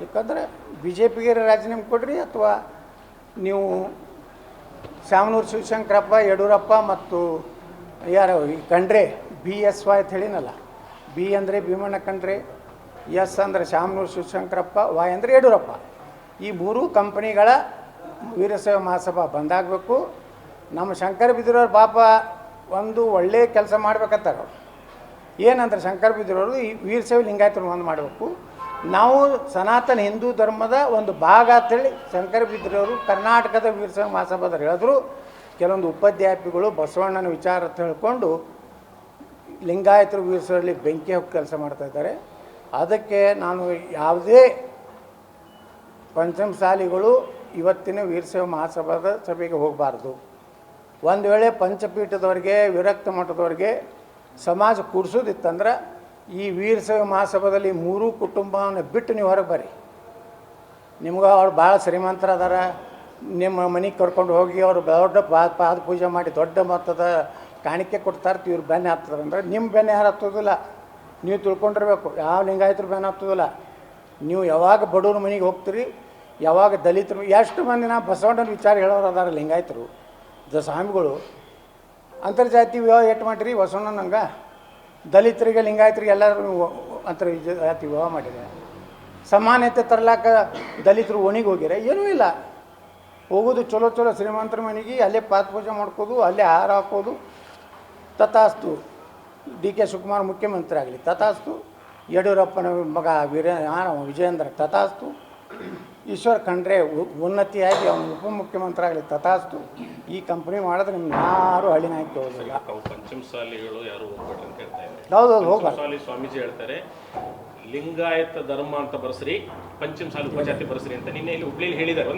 ಯಾಕಂದ್ರೆ B J ಪಿಗೆ ರಾಜೀನಾಮೆ ಕೊಡ್ರಿ ಅಥವಾ ನೀವು ಶಾಮನೂರು ಶಿವಶಂಕರಪ್ಪ, ಯಡಿಯೂರಪ್ಪ ಮತ್ತು ಯಾರು ಈ ಕಂಡ್ರೆ ಬಿ ಎಸ್ ವೈ ಅಂತ ಹೇಳಿನಲ್ಲ ಬಿ ಅಂದರೆ ಭೀಮಣ್ಣ ಕಂಡ್ರೆ ಎಸ್ ಅಂದರೆ ಶಾಮನೂರು ಶಿವಶಂಕರಪ್ಪ, ವೈ ಅಂದರೆ ಯಡಿಯೂರಪ್ಪ. ಈ ಮೂರೂ ಕಂಪನಿಗಳ ವೀರಶೈವ ಮಹಾಸಭಾ ಬಂದಾಗಬೇಕು ನಮ್ಮ ಶಂಕರ ಬಿದ್ದಿರೋರು ಪಾಪ ಒಂದು ಒಳ್ಳೆಯ ಕೆಲಸ ಮಾಡ್ಬೇಕತ್ತಾರ ಏನಂದ್ರೆ ಶಂಕರ ಬಿದ್ದಿರೋರು ಈ ವೀರಶೈವ ಲಿಂಗಾಯತನ ಒಂದು ಮಾಡಬೇಕು. ನಾವು ಸನಾತನ ಹಿಂದೂ ಧರ್ಮದ ಒಂದು ಭಾಗ ಅಂತೇಳಿ ಶಂಕರ ಬಿದ್ದಿರೋರು ಕರ್ನಾಟಕದ ವೀರಶೈವ ಮಹಾಸಭಾದವ್ರು ಹೇಳಿದ್ರು. ಕೆಲವೊಂದು ಉಪಾಧ್ಯಾಪಿಗಳು ಬಸವಣ್ಣನ ವಿಚಾರ ತಿಳ್ಕೊಂಡು ಲಿಂಗಾಯತರು ವೀರಸರಲ್ಲಿ ಬೆಂಕಿ ಹೋಗಿ ಕೆಲಸ ಮಾಡ್ತಾ ಇದ್ದಾರೆ. ಅದಕ್ಕೆ ನಾನು ಯಾವುದೇ ಪಂಚಮಸಾಲಿಗಳು ಇವತ್ತಿನ ವೀರಶೈವ ಮಹಾಸಭಾದ ಸಭೆಗೆ ಹೋಗಬಾರ್ದು. ಒಂದು ವೇಳೆ ಪಂಚಪೀಠದವ್ರಿಗೆ, ವಿರಕ್ತ ಮಠದವ್ರಿಗೆ ಸಮಾಜ ಕೂಡಿಸೋದಿತ್ತಂದ್ರೆ ಈ ವೀರಶೈವ ಮಹಾಸಭಾದಲ್ಲಿ ಮೂರೂ ಕುಟುಂಬವನ್ನು ಬಿಟ್ಟು ನೀವು ಹೊರಗೆ ಬರ್ರಿ. ನಿಮ್ಗೆ ಅವ್ರು ಭಾಳ ಶ್ರೀಮಂತರ ಅದಾರ ನಿಮ್ಮ ಮನೆಗೆ ಕರ್ಕೊಂಡು ಹೋಗಿ ಅವರು ದೊಡ್ಡ ಪಾದ ಪೂಜೆ ಮಾಡಿ ದೊಡ್ಡ ಮೊತ್ತದ ಕಾಣಿಕೆ ಕೊಡ್ತಾರೆ ಇವ್ರು ಬೆನ್ನೆ ಹತ್ತದ ಅಂದ್ರೆ ನಿಮ್ಮ ಬೆನ್ನೆ ಯಾರು ಹತ್ತೋದಿಲ್ಲ. ನೀವು ತಿಳ್ಕೊಂಡಿರ್ಬೇಕು. ಯಾವ ಲಿಂಗಾಯತರು ಬೆನ್ನ ಹತ್ತೋದಿಲ್ಲ. ನೀವು ಯಾವಾಗ ಬಡವ್ರ ಮನೆಗೆ ಹೋಗ್ತೀರಿ, ಯಾವಾಗ ದಲಿತರು, ಎಷ್ಟು ಮಂದಿ ನಾ ಬಸವಣ್ಣನ ವಿಚಾರ ಹೇಳೋರು ಅದಾರ ಲಿಂಗಾಯತರು ದ ಸ್ವಾಮಿಗಳು ಅಂತರ್ಜಾತಿ ವಿವಾಹ ಎಟ್ಟು ಮಾಡಿರಿ ಬಸವಣ್ಣನಂಗೆ? ದಲಿತರಿಗೆ, ಲಿಂಗಾಯತರಿಗೆ ಎಲ್ಲರೂ ಅಂತರ್ ಜಾತಿ ವಿವಾಹ ಮಾಡಿದೆ ಸಮಾನತೆ ತರ್ಲಾಕ ದಲಿತರು ಒಣಿಗೆ ಹೋಗಿರ, ಏನೂ ಇಲ್ಲ. ಹೋಗೋದು ಚಲೋ ಚಲೋ ಶ್ರೀಮಂತರ ಮನೆಗೆ, ಅಲ್ಲೇ ಪಾತ್ ಪೂಜೆ ಮಾಡ್ಕೋದು, ಅಲ್ಲೇ ಹಾರ ಹಾಕೋದು. ತಥಾಸ್ತು, ಡಿ ಕೆ ಶಿವಕುಮಾರ್ ಮುಖ್ಯಮಂತ್ರಿ ಆಗಲಿ, ತಥಾಸ್ತು. ಯಡಿಯೂರಪ್ಪನ ಮಗ ವೀರ ವಿಜಯೇಂದ್ರ, ತಥಾಸ್ತು. ಈಶ್ವರ್ ಖಂಡ್ರೆ ಉನ್ನತಿಯಾಗಿ ಅವನು ಉಪಮುಖ್ಯಮಂತ್ರಿ ಆಗಲಿ, ತಥಾಸ್ತು. ಈ ಕಂಪ್ನಿ ಮಾಡಿದ್ರೆ ನಿಮ್ಗೆ ಯಾರು ಹಳ್ಳಿನ ಹಾಕಿ ಹೋಗೋದಿಲ್ಲ ಸ್ವಾಮೀಜಿ ಹೇಳ್ತಾರೆ ಲಿಂಗಾಯತ ಧರ್ಮ ಅಂತ ಬರ್ಸ್ರಿ ಪಂಚಮಸಾಲಿ ಉಪಜಾತಿ ಬರಸ್ರಿ ಅಂತ. ನಿನ್ನೆ ಇಲ್ಲಿ ಹುಬ್ಳಿಲಿ ಹೇಳಿದ್ದಾರೆ.